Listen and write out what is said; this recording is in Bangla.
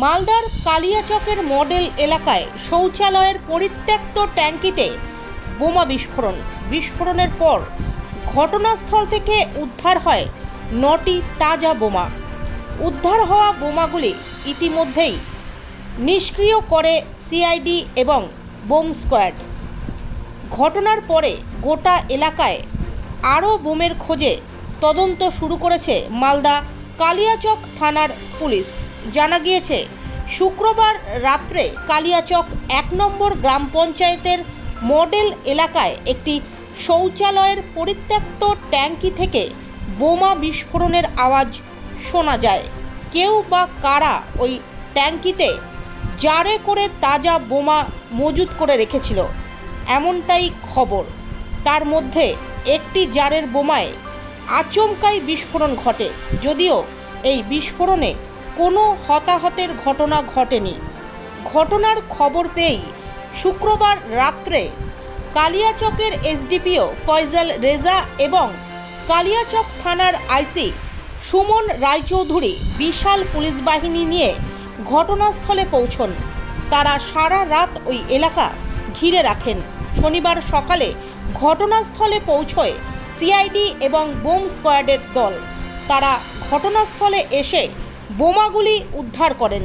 মালদার কালিয়াচকের মডেল এলাকায় শৌচালয়ের পরিত্যক্ত ট্যাঙ্কিতে বোমা বিস্ফোরণ। বিস্ফোরণের পর ঘটনাস্থল থেকে উদ্ধার হয় নটি তাজা বোমা। উদ্ধার হওয়া বোমাগুলি ইতিমধ্যেই নিষ্ক্রিয় করে সিআইডি এবং বোম স্কোয়াড। ঘটনার পরে গোটা এলাকায় আরও বোমের খোঁজে তদন্ত শুরু করেছে মালদা কালিয়াচক থানার পুলিশ। জানা গিয়েছে, শুক্রবার রাত্রে কালিয়াচক এক নম্বর গ্রাম পঞ্চায়েতের মডেল এলাকায় একটি শৌচালয়ের পরিত্যক্ত ট্যাঙ্কি থেকে বোমা বিস্ফোরণের আওয়াজ শোনা যায়। কেউ বা কারা ওই ট্যাঙ্কিতে জারে করে তাজা বোমা মজুত করে রেখেছিল, এমনটাই খবর। তার মধ্যে একটি জারের বোমায় আচমকাই বিস্ফোরণ ঘটে, যদিও এই বিস্ফোরণে কোনো হতাহতের ঘটনা ঘটেনি। ঘটনার খবর পেয়েই শুক্রবার রাত্রে কালিয়াচকের এসডিপিও ফয়জাল রেজা এবং কালিয়াচক থানার আইসি সুমন রায়চৌধুরী বিশাল পুলিশ বাহিনী নিয়ে ঘটনাস্থলে পৌঁছন। তারা সারা রাত ওই এলাকা ঘিরে রাখেন। শনিবার সকালে ঘটনাস্থলে পৌঁছয় সিআইডি এবং বোম স্কোয়াডের দল। তারা ঘটনাস্থলে এসে বোমাগুলি উদ্ধার করেন।